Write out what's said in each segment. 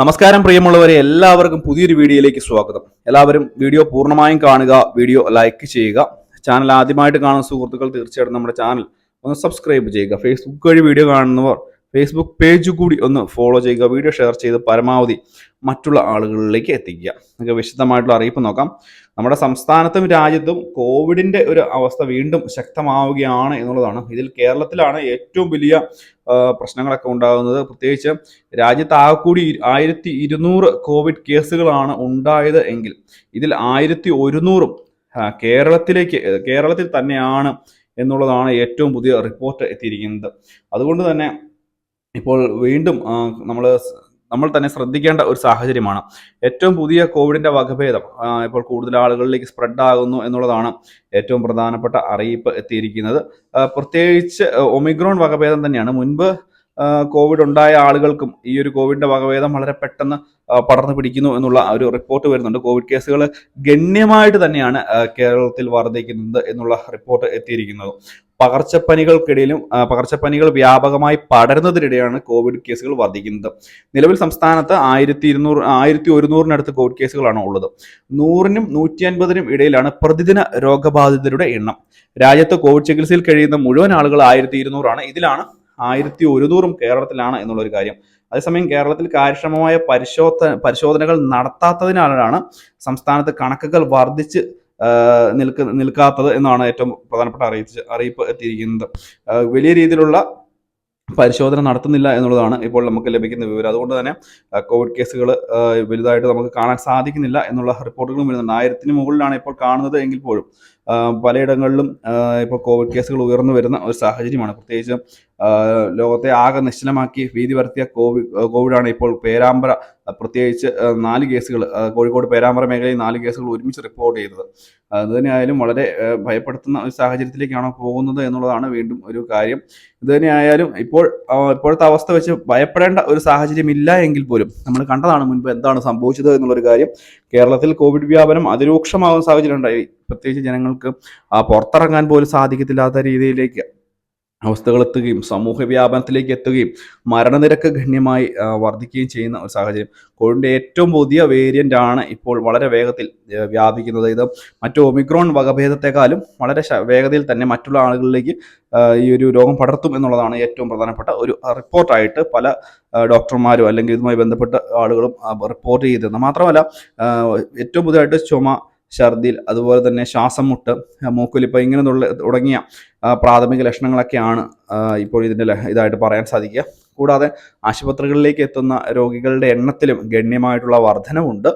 നമസ്കാരം പ്രിയമുള്ളവരെ എല്ലാവർക്കും പുതിയൊരു വീഡിയോയിലേക്ക് സ്വാഗതം. എല്ലാവരും വീഡിയോ പൂർണമായും കാണുക വീഡിയോ ലൈക്ക് ചെയ്യുക. ചാനൽ ആദ്യമായിട്ട് കാണുന്ന സുഹൃത്തുക്കൾ തീർച്ചയായിട്ടും നമ്മുടെ ചാനൽ ഒന്ന് സബ്സ്ക്രൈബ് ചെയ്യുക. ഫേസ്ബുക്ക് വഴി വീഡിയോ കാണുന്നവർ ഫേസ്ബുക്ക് പേജ് കൂടി ഒന്ന് ഫോളോ ചെയ്യുക വീഡിയോ ഷെയർ ചെയ്ത് പരമാവധി മറ്റുള്ള ആളുകളിലേക്ക് എത്തിക്കുക. നമുക്ക് വിശദമായിട്ടുള്ള അറിയിപ്പ് നോക്കാം. നമ്മുടെ സംസ്ഥാനത്തും രാജ്യത്തും കോവിഡിന്റെ ഒരു അവസ്ഥ വീണ്ടും ശക്തമാവുകയാണ് എന്നുള്ളതാണ്. ഇതിൽ കേരളത്തിലാണ് ഏറ്റവും വലിയ പ്രശ്നങ്ങളൊക്കെ ഉണ്ടാകുന്നത്. പ്രത്യേകിച്ച് രാജ്യത്ത് ആകെ കൂടി ആയിരത്തി ഇരുന്നൂറ് കോവിഡ് കേസുകളാണ് ഉണ്ടായത് എങ്കിൽ ഇതിൽ ആയിരത്തി ഒരുന്നൂറും കേരളത്തിലേക്ക് കേരളത്തിൽ തന്നെയാണ് എന്നുള്ളതാണ് ഏറ്റവും പുതിയ റിപ്പോർട്ട് എത്തിയിരിക്കുന്നത്. അതുകൊണ്ട് തന്നെ ഇപ്പോൾ വീണ്ടും നമ്മൾ നമ്മൾ തന്നെ ശ്രദ്ധിക്കേണ്ട ഒരു സാഹചര്യമാണ്. ഏറ്റവും പുതിയ കോവിഡിന്റെ വകഭേദം ഇപ്പോൾ കൂടുതൽ ആളുകളിലേക്ക് സ്പ്രെഡ് ആകുന്നു എന്നുള്ളതാണ് ഏറ്റവും പ്രധാനപ്പെട്ട അറിയിപ്പ് എത്തിയിരിക്കുന്നത്. പ്രത്യേകിച്ച് ഒമിക്രോൺ വകഭേദം തന്നെയാണ്. മുൻപ് കോവിഡ് ഉണ്ടായ ആളുകൾക്കും ഈ ഒരു കോവിഡിന്റെ വകഭേദം വളരെ പെട്ടെന്ന് പടർന്നു പിടിക്കുന്നു എന്നുള്ള ഒരു റിപ്പോർട്ട് വരുന്നുണ്ട്. കോവിഡ് കേസുകൾ ഗണ്യമായിട്ട് തന്നെയാണ് കേരളത്തിൽ വർദ്ധിക്കുന്നത് എന്നുള്ള റിപ്പോർട്ട് എത്തിയിരിക്കുന്നത്. പകർച്ചപ്പനികൾക്കിടയിലും പകർച്ചപ്പനികൾ വ്യാപകമായി പടരുന്നതിനിടെയാണ് കോവിഡ് കേസുകൾ വർദ്ധിക്കുന്നത് നിലവിൽ സംസ്ഥാനത്ത് ആയിരത്തി ഇരുന്നൂറ് ആയിരത്തി ഒരുന്നൂറിനടുത്ത് കോവിഡ് കേസുകളാണ് ഉള്ളത്. നൂറിനും നൂറ്റി അൻപതിനും ഇടയിലാണ് പ്രതിദിന രോഗബാധിതരുടെ എണ്ണം. രാജ്യത്ത് കോവിഡ് ചികിത്സയിൽ കഴിയുന്ന മുഴുവൻ ആളുകൾ ആയിരത്തി ഇരുന്നൂറാണ് ഇതിലാണ് ആയിരത്തി ഒരുന്നൂറും കേരളത്തിലാണ് എന്നുള്ളൊരു കാര്യം. അതേസമയം കേരളത്തിൽ കാര്യക്ഷമമായ പരിശോധന പരിശോധനകൾ നടത്താത്തതിനാലാണ് സംസ്ഥാനത്ത് കണക്കുകൾ വർദ്ധിച്ച് നിൽക്ക നിൽക്കാത്തത് എന്നാണ് ഏറ്റവും പ്രധാനപ്പെട്ട അറിയിച്ച് അറിയിപ്പ് എത്തിയിരിക്കുന്നത്. വലിയ രീതിയിലുള്ള പരിശോധന നടത്തുന്നില്ല എന്നുള്ളതാണ് ഇപ്പോൾ നമുക്ക് ലഭിക്കുന്ന വിവരം. അതുകൊണ്ട് തന്നെ കോവിഡ് കേസുകൾ വലുതായിട്ട് നമുക്ക് കാണാൻ സാധിക്കുന്നില്ല എന്നുള്ള റിപ്പോർട്ടുകളും വരുന്നുണ്ട്. ആയിരത്തിന് മുകളിലാണ് ഇപ്പോൾ കാണുന്നത് എങ്കിൽ പോലും പലയിടങ്ങളിലും ഇപ്പോൾ കോവിഡ് കേസുകൾ ഉയർന്നു വരുന്ന ഒരു സാഹചര്യമാണ്. പ്രത്യേകിച്ച് ലോകത്തെ ആകെ നിശ്ചലമാക്കി ഭീതി വരുത്തിയ കോവിഡ് കോവിഡാണ് ഇപ്പോൾ പേരാമ്പ്ര പ്രത്യേകിച്ച് നാല് കേസുകൾ കോഴിക്കോട് പേരാമ്പ്ര മേഖലയിൽ നാല് കേസുകൾ ഒരുമിച്ച് റിപ്പോർട്ട് ചെയ്തത്. അതുതന്നെയായാലും വളരെ ഭയപ്പെടുത്തുന്ന ഒരു സാഹചര്യത്തിലേക്കാണ് പോകുന്നത് എന്നുള്ളതാണ് വീണ്ടും ഒരു കാര്യം. ഇത് തന്നെയായാലും ഇപ്പോൾ ഇപ്പോഴത്തെ അവസ്ഥ വെച്ച് ഭയപ്പെടേണ്ട ഒരു സാഹചര്യം ഇല്ല എങ്കിൽ പോലും നമ്മൾ കണ്ടതാണ് മുൻപ് എന്താണ് സംഭവിച്ചത് എന്നുള്ളൊരു കാര്യം. കേരളത്തിൽ കോവിഡ് വ്യാപനം അതിരൂക്ഷമാകുന്ന സാഹചര്യം ഉണ്ടായി പ്രത്യേകിച്ച് ജനങ്ങൾക്ക് പുറത്തിറങ്ങാൻ പോലും സാധിക്കത്തില്ലാത്ത രീതിയിലേക്ക് അവസ്ഥകൾ എത്തുകയും സമൂഹ വ്യാപനത്തിലേക്ക് എത്തുകയും മരണനിരക്ക് ഗണ്യമായി വർദ്ധിക്കുകയും ചെയ്യുന്ന ഒരു സാഹചര്യം. കോവിഡിന്റെ ഏറ്റവും പുതിയ വേരിയന്റ് ആണ് ഇപ്പോൾ വളരെ വേഗത്തിൽ വ്യാപിക്കുന്നത്. ഇത് മറ്റു ഒമിക്രോൺ വകഭേദത്തെക്കാളും വളരെ വേഗതയിൽ തന്നെ മറ്റുള്ള ആളുകളിലേക്ക് ഈ ഒരു രോഗം പടർത്തും എന്നുള്ളതാണ് ഏറ്റവും പ്രധാനപ്പെട്ട ഒരു റിപ്പോർട്ടായിട്ട് പല ഡോക്ടർമാരും അല്ലെങ്കിൽ ഇതുമായി ബന്ധപ്പെട്ട ആളുകളും റിപ്പോർട്ട് ചെയ്തിരുന്നത്. മാത്രമല്ല ഏറ്റവും പുതിയതായിട്ട് ചുമ ഛർദിൽ അതുപോലെ തന്നെ ശ്വാസം മുട്ട് മൂക്കൊലിപ്പ് ഇങ്ങനെ തുട- തുടങ്ങിയ പ്രാഥമിക ലക്ഷണങ്ങളൊക്കെയാണ് ഇപ്പോൾ ഇതിന്റെ ഇതായിട്ട് പറയാൻ സാധിക്കുക. കൂടാതെ ആശുപത്രികളിലേക്ക് എത്തുന്ന രോഗികളുടെ എണ്ണത്തിലും ഗണ്യമായിട്ടുള്ള വർധനവുണ്ട്.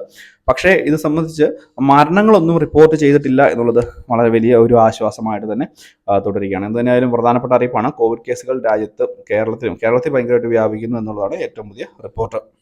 പക്ഷേ ഇത് സംബന്ധിച്ച് മരണങ്ങളൊന്നും റിപ്പോർട്ട് ചെയ്തിട്ടില്ല എന്നുള്ളത് വളരെ വലിയ ഒരു ആശ്വാസമായിട്ട് തന്നെ തുടരുകയാണ്. എന്തായാലും പ്രധാനപ്പെട്ട അറിയിപ്പാണ് കോവിഡ് കേസുകൾ രാജ്യത്ത് കേരളത്തിലും കേരളത്തിൽ ഭയങ്കരമായിട്ട് വ്യാപിക്കുന്നു എന്നുള്ളതാണ് ഏറ്റവും പുതിയ റിപ്പോർട്ട്.